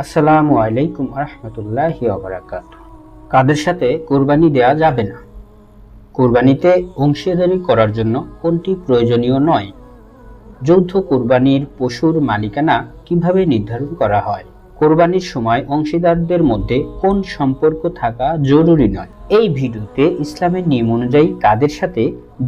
আসসালামু আলাইকুম আহমতুল্লাহ বারাকাত কাদের সাথে কোরবানি দেয়া যাবে না? কোরবানিতে অংশীদারি করার জন্য কোনটি প্রয়োজনীয় নয়? যৌথ কোরবানির পশুর মালিকানা কীভাবে নির্ধারণ করা হয়? কোরবানির সময় অংশীদারদের মধ্যে কোন সম্পর্ক থাকা জরুরি নয়। এই ভিডিওতে ইসলামের নিয়ম অনুযায়ী কাদের সাথে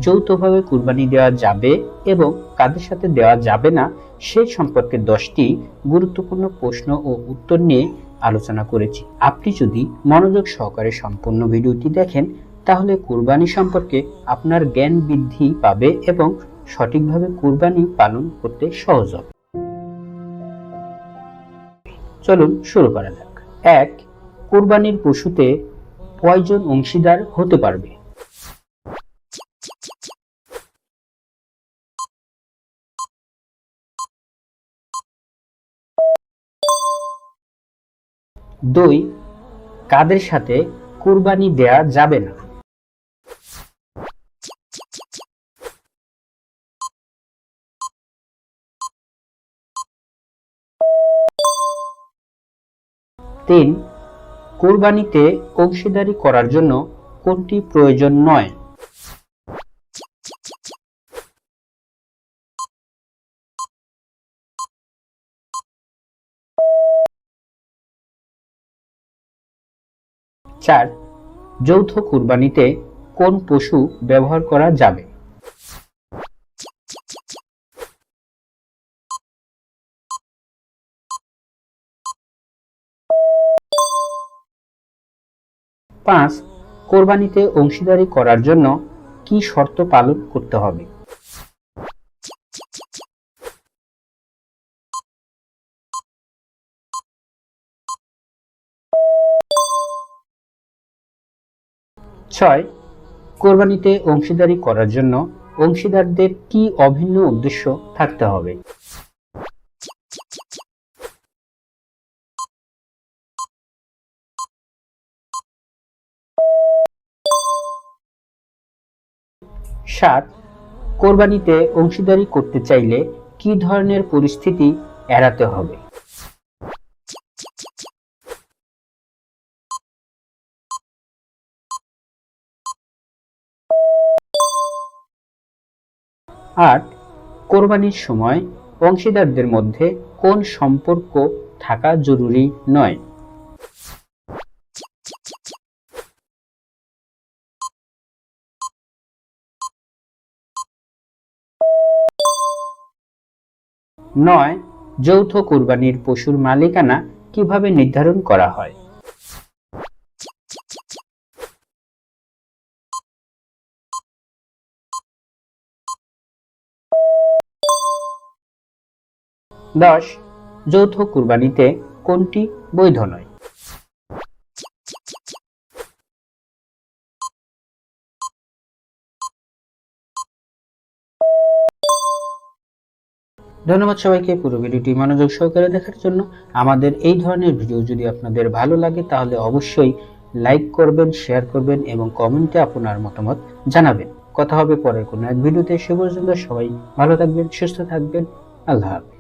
যৌথভাবে কোরবানি দেওয়া যাবে এবং কাদের সাথে দেওয়া যাবে না সেই সম্পর্কে দশটি গুরুত্বপূর্ণ প্রশ্ন ও উত্তর নিয়ে আলোচনা করেছি। আপনি যদি মনোযোগ সহকারে সম্পূর্ণ ভিডিওটি দেখেন, তাহলে কুরবানি সম্পর্কে আপনার জ্ঞান বৃদ্ধি পাবে এবং সঠিকভাবে কুরবানি পালন করতে সহজ হবে। চলুন শুরু করা যাক। এক, কোরবানির পশুতে কয়জন অংশীদার হতে পারবে। দুই, কাদের সাথে কুরবানি দেয়া যাবে না? তিন, কোরবানিতে অংশীদারি করার জন্য কোনটি প্রয়োজন নয়? চার, যৌথ কুরবানিতে কোন পশু ব্যবহার করা যাবে? পাঁচ, কোরবানিতে অংশীদারি করার জন্য কি শর্ত পালন করতে হবে? ছয়, কোরবানিতে অংশীদারি করার জন্য অংশীদারদের কি অভিন্ন উদ্দেশ্য থাকতে হবে? সাত, কোরবানিতে অংশীদারি করতে চাইলে কি ধরনের পরিস্থিতি এড়াতে হবে? আট, কোরবানির সময় অংশীদারদের মধ্যে কোন সম্পর্ক থাকা জরুরি নয়? নয়, যৌথ কোরবানির পশুর মালিকানা কীভাবে নির্ধারণ করা হয়? দশ, যৌথ কুরবানিতে কোনটি বৈধ নয়? ধন্যবাদ সবাইকে পুরো ভিডিওটি মনোযোগ সহকারে দেখার জন্য। আমাদের এই ধরনের ভিডিও যদি আপনাদের ভালো লাগে, তাহলে অবশ্যই লাইক করবেন, শেয়ার করবেন এবং কমেন্টে আপনার মতামত জানাবেন। কথা হবে পরের কোনো এক ভিডিওতে। সে পর্যন্ত সবাই ভালো থাকবেন, সুস্থ থাকবেন। আল্লাহ হাফেজ।